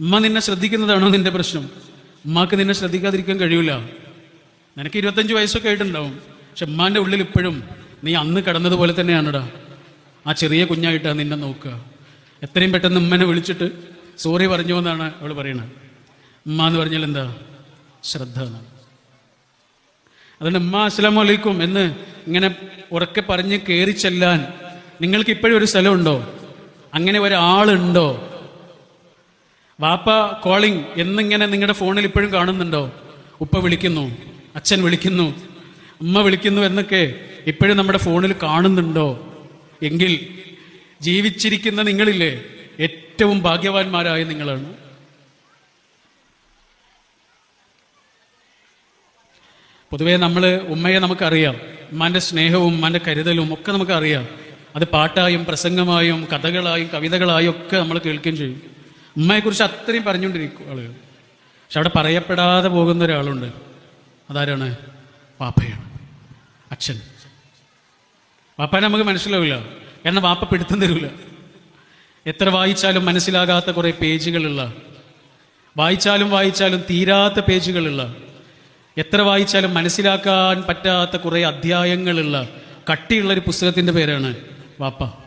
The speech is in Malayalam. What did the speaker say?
ഉമ്മ നിന്നെ ശ്രദ്ധിക്കുന്നതാണോ നിന്റെ പ്രശ്നം? ഉമ്മാക്ക് നിന്നെ ശ്രദ്ധിക്കാതിരിക്കാൻ കഴിയൂല. നിനക്ക് ഇരുപത്തഞ്ച് വയസ്സൊക്കെ ആയിട്ടുണ്ടാവും. പക്ഷെ ഉമ്മാന്റെ ഉള്ളിൽ ഇപ്പോഴും നീ അന്ന് കിടന്നതുപോലെ തന്നെയാണടാ. ആ ചെറിയ കുഞ്ഞായിട്ടാ നിന്നെ നോക്കുക. എത്രയും പെട്ടെന്ന് ഉമ്മനെ വിളിച്ചിട്ട് സോറി പറഞ്ഞു എന്നാണ് അവൾ പറയുന്നത് ഉമ്മ എന്ന് പറഞ്ഞാൽ എന്താ? ശ്രദ്ധ എന്നാണ്. അതുകൊണ്ട് ഉമ്മ അസ്സലാം വലൈക്കും എന്ന് ഇങ്ങനെ ഉറക്കെ പറഞ്ഞ് കയറി ചെല്ലാൻ നിങ്ങൾക്ക് ഇപ്പോഴും ഒരു സ്ഥലമുണ്ടോ? അങ്ങനെ ഒരാളുണ്ടോ? വാപ്പ കോളിംഗ് എന്നിങ്ങനെ നിങ്ങളുടെ ഫോണിൽ ഇപ്പോഴും കാണുന്നുണ്ടോ? ഉപ്പ വിളിക്കുന്നു അച്ഛൻ വിളിക്കുന്നു ഉമ്മ വിളിക്കുന്നു എന്നൊക്കെ ഇപ്പോഴും നമ്മുടെ ഫോണിൽ കാണുന്നുണ്ടോ? എങ്കിൽ ജീവിച്ചിരിക്കുന്ന നിങ്ങളില്ലേ ഏറ്റവും ഭാഗ്യവാന്മാരായ നിങ്ങളാണ്. പൊതുവേ നമ്മൾ ഉമ്മയെ നമുക്കറിയാം. ഉമ്മാന്റെ സ്നേഹവും ഉമ്മാന്റെ കരുതലും ഒക്കെ നമുക്കറിയാം. അത് പാട്ടായും പ്രസംഗമായും കഥകളായും കവിതകളായും ഒക്കെ നമ്മൾ കേൾക്കുകയും ചെയ്യും. ഉമ്മയെക്കുറിച്ച് അത്രയും പറഞ്ഞുകൊണ്ടിരിക്കും ആളുകൾ പക്ഷെ അവിടെ പറയപ്പെടാതെ പോകുന്ന ഒരാളുണ്ട്. അതാരാണ്? പാപ്പയാണ് അച്ഛൻ. പാപ്പനെ നമുക്ക് മനസ്സിലാവില്ല. കാരണം വാപ്പ പിടുത്തം തരില്ല എത്ര വായിച്ചാലും മനസ്സിലാകാത്ത കുറേ പേജുകളുള്ള വായിച്ചാലും വായിച്ചാലും തീരാത്ത പേജുകളുള്ള എത്ര വായിച്ചാലും മനസ്സിലാക്കാൻ പറ്റാത്ത കുറേ അധ്യായങ്ങളുള്ള കട്ടിയുള്ള ഒരു പുസ്തകത്തിന്റെ പേരാണ് വാപ്പ.